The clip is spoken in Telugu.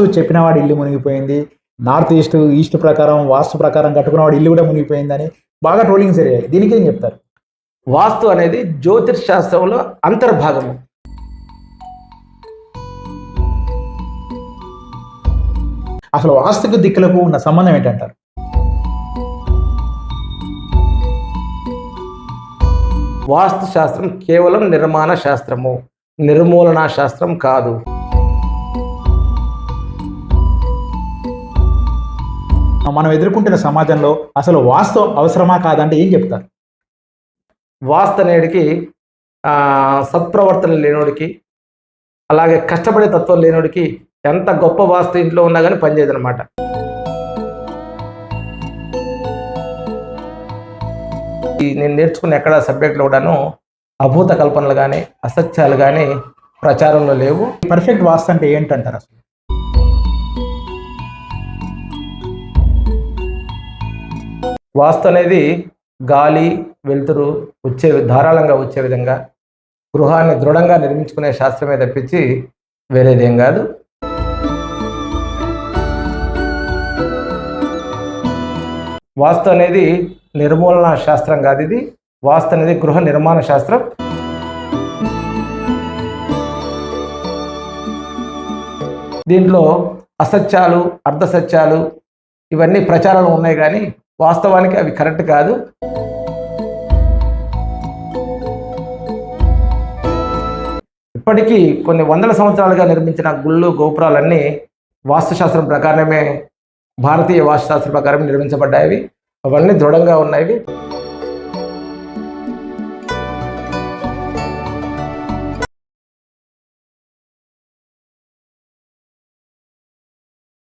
వాస్తు చెప్పిన వాడి ఇల్లు మునిగిపోయింది. నార్త్ ఈస్ట్ ఈస్ట్ ప్రకారం వాస్తు ప్రకారం కట్టుకున్న వాడి ఇల్లు కూడా మునిగిపోయిందని బాగా ట్రోలింగ్ జరిగాయి. దీనికి ఏం చెప్తారు? వాస్తు అనేది జ్యోతిష్ శాస్త్రంలో అంతర్భాగము. అసలు వాస్తుకు దిక్కులకు ఉన్న సంబంధం ఏంటంటారు? వాస్తు శాస్త్రం కేవలం నిర్మాణ శాస్త్రము. నిర్మూలనా శాస్త్రం కాదు. మనం ఎదుర్కొంటున్న సమాజంలో అసలు వాస్తు అవసరమా కాదంటే ఏం చెప్తారు? వాస్తు అనేటికి ఆ, సత్ప్రవర్తన లేనోడికి అలాగే కష్టపడే తత్వం లేనోడికి ఎంత గొప్ప వాస్తు ఇంట్లో ఉన్నా కానీ పనిచేయదు అనమాట నేను నేర్చుకున్న ఎక్కడ సబ్జెక్టులో కూడాను అభూత కల్పనలు కానీ అసత్యాలు కానీ ప్రచారంలో లేవు. పర్ఫెక్ట్ వాస్తు అంటే ఏంటంటారు అసలు? వాస్తు అనేది గాలి వెలుతురు వచ్చే ధారాళంగా వచ్చే విధంగా గృహాన్ని దృఢంగా నిర్మించుకునే శాస్త్రమే తప్పించి వేరేదేం కాదు. వాస్తు అనేది నిర్మూలన శాస్త్రం కాదు ఇది. వాస్తు అనేది గృహ నిర్మాణ శాస్త్రం. దీంట్లో అసత్యాలు అర్ధసత్యాలు ఇవన్నీ ప్రచారాలు ఉన్నాయి కానీ వాస్తవానికి అవి కరెక్ట్ కాదు. ఇప్పటికీ కొన్ని వందల సంవత్సరాలుగా నిర్మించిన గుళ్ళు గోపురాలన్నీ వాస్తుశాస్త్రం ప్రకారమే భారతీయ వాస్తుశాస్త్రం ప్రకారం నిర్మించబడ్డాయి. అవన్నీ దృఢంగా ఉన్నాయి.